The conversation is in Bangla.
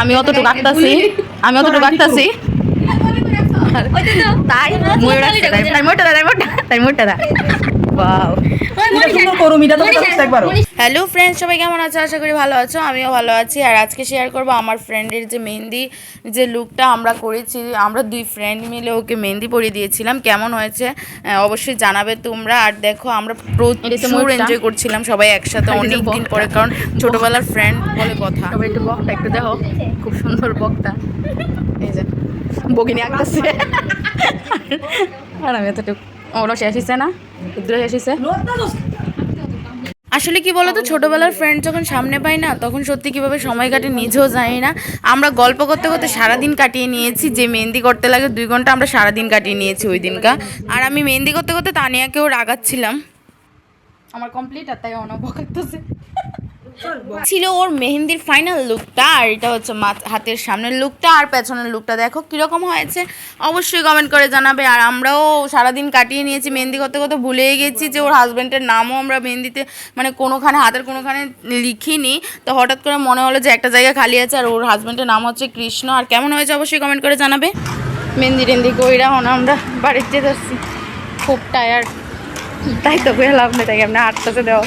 আমি অতটুকু আঁকতাছি আমি অতটুকু আঁকতাছি। তাই ময়ূর আঁকছে তাই তাই মোটা তাই মোটা তাই মোটা দা বাও করুম এটা তো কথা একবারও। হ্যালো ফ্রেন্ডস সবাই কেমন আছো? আশা করি ভালো আছো আমিও ভালো আছি। আর আজকে শেয়ার করব আমার ফ্রেন্ডের যে মেহেন্দি যে লুকটা আমরা করেছি। আমরা দুই ফ্রেন্ড মিলে ওকে মেহেন্দি পরিয়ে দিয়েছিলাম। কেমন হয়েছে অবশ্যই জানাবে তোমরা। আর দেখো আমরা প্রচুর এনজয় করছিলাম সবাই একসাথে খালি অনেক দিন পরে কারণ ছোটবেলার ফ্রেন্ড বলে কথা। একটু বকটা একটু দেখো। খুব সুন্দর বকটা। এই যে বগিনি আঁকতেছে। আর আমি এতটুকু ওরা শেষ হয়েছে না? রুদ্র শেষ হয়েছে আসলে কি বলতো ছোটবেলার ফ্রেন্ড যখন সামনে পাই না তখন সত্যি কীভাবে সময় কাটে নিজেও জানি না। আমরা গল্প করতে করতে সারাদিন কাটিয়ে নিয়েছি যে মেহেন্দি করতে লাগে দুই ঘণ্টা আমরা সারাদিন কাটিয়ে নিয়েছি ওই দিনকা আর আমি মেহেন্দি করতে করতে তানিয়াকেও রাগাচ্ছিলাম। আমার কমপ্লিট আর তাই অনবকাচ্ছে ছিল ওর মেহেন্দির ফাইনাল লুকটা আর এটা হচ্ছে হাতের সামনের লুকটা আর পেছনের লুকটা দেখো কীরকম হয়েছে। অবশ্যই কমেন্ট করে জানাবে। আর আমরাও সারাদিন কাটিয়ে নিয়েছি মেহেন্দি করতে করতে। ভুলেই গেছি যে ওর হাজব্যান্ডের নামও আমরা মেহেন্দিতে মানে কোনোখানে হাতের কোনোখানে লিখিনি। তো হঠাৎ করে মনে হলো যে একটা জায়গা খালি আছে আর ওর হাজব্যান্ডের নাম হচ্ছে কৃষ্ণ। আর কেমন হয়েছে অবশ্যই কমেন্ট করে জানাবে। মেহেন্দি টেন্দি কইরা হন আমরা বাড়িতে যেতে পারছি খুব টায়ার্ড তাই তো লাভ না তাই আমরা আটটাতে দেওয়া